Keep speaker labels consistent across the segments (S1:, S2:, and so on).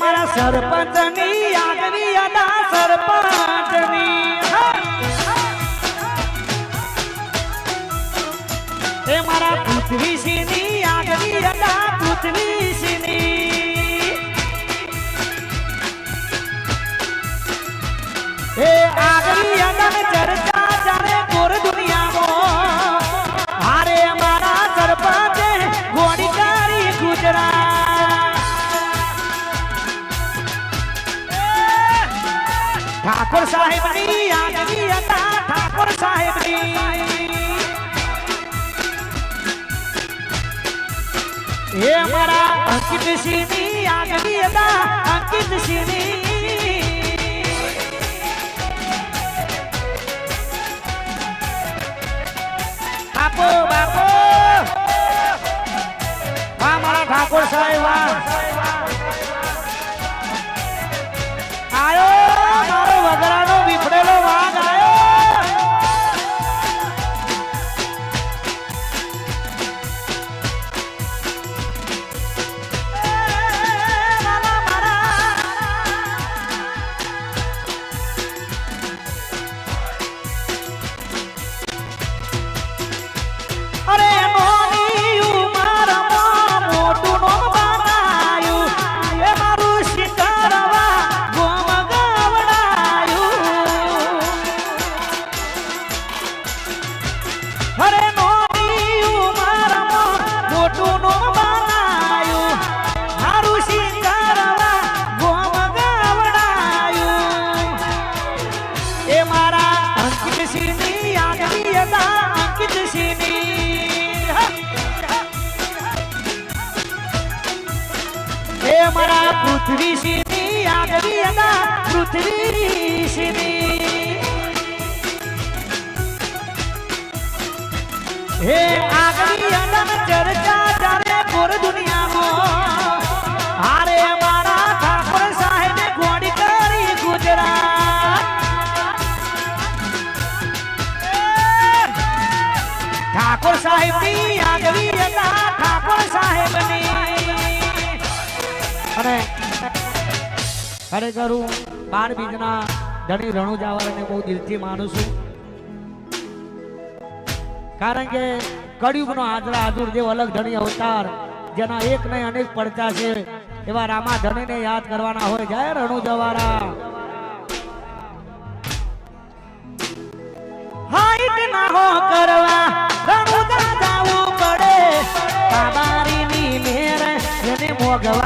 S1: મારા સરપંચની આગવી અદા સરપંચની. એ મારા પૃથ્વીસિંહની આગવી અદા પૃથ્વીસિંહની. ઠાકોર સાહેબની આગવી હતા ઠાકોર સાહેબની એ મારા અંકિત સિંહની આગવી હતા અંકિત સિંહની બાપો બાપો વાહ મારા ઠાકોર સાહેબ મારા પૃથ્વી સિંહની આગવી હતા પૃથ્વી સિંહની હે આગવી અદમ ચર્ચા ચાલે પૂર દુનિયામાં હારે મારા ઠાકોર સાહેબે ગોળી કરી ગુજરાત ઠાકોર સાહેબની આગવી હતા ઠાકોર સાહેબની અને ખરેખર હું બાર બીજના ધણી રણુજાવાળાને બહુ દિલથી માનું છું. કારણ કે કળિયુગનો હાજરા હાજર જે અલગ ધણી અવતાર, જેના એક નહીં અનેક પડતા છે, એવા રામા ધણીને યાદ કરવાના હોય. જય રણુજવાળા. હાઈટ ના હો કરવા રણુજા જાવું પડે. બાબારીની મેર જેને મોગવારી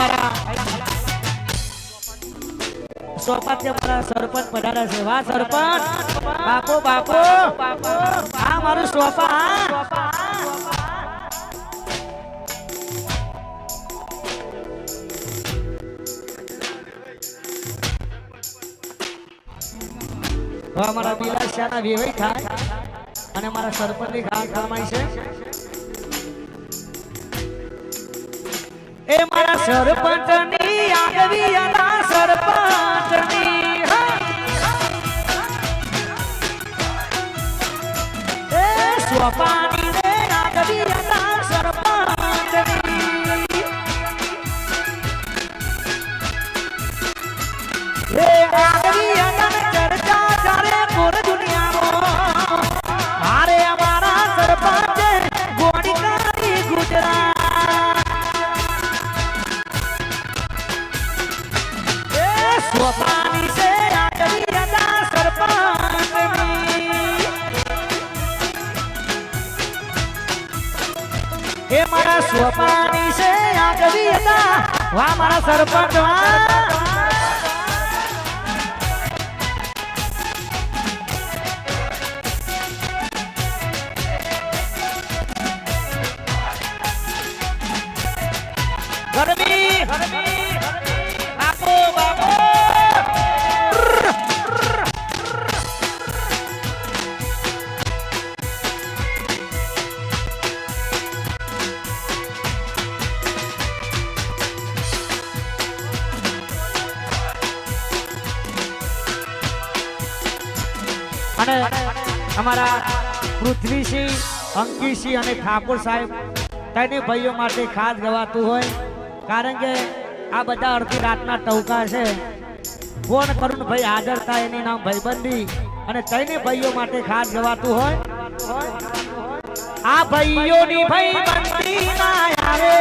S1: અહીંયા મારા સોપાત છે મારા સરપંચ પધાર્યા છે. વાહ, સરપંચ! બાપો બાપો! આ મારું સોપા, હા. અમારા બિલાસિયાના વિવેક થાય. અને મારા સરપંચની ગાળ ખામાય છે. એ મારા સરપંચની આગવી અના સરપંચની સ્વપાની એ મારા સ્વપાની છે આ કવિતા. વાહ મારા સરપંચ વાહ. અને અમારા પૃથ્વીસિંહ, અંકિતસિંહ અને ઠાકોર સાહેબ તેને ભાઈઓ માટે ખાસ ગવાતું હોય, કારણ કે આ બધા અડધી રાતના ટવકા છે. ફોન કરું ભાઈ હાજર થાય એની નામ ભાઈબંધી અને તેને ભાઈઓ માટે ખાસ ગવાતું હોય? આ ભાઈઓની ભાઈબંધી ના આવે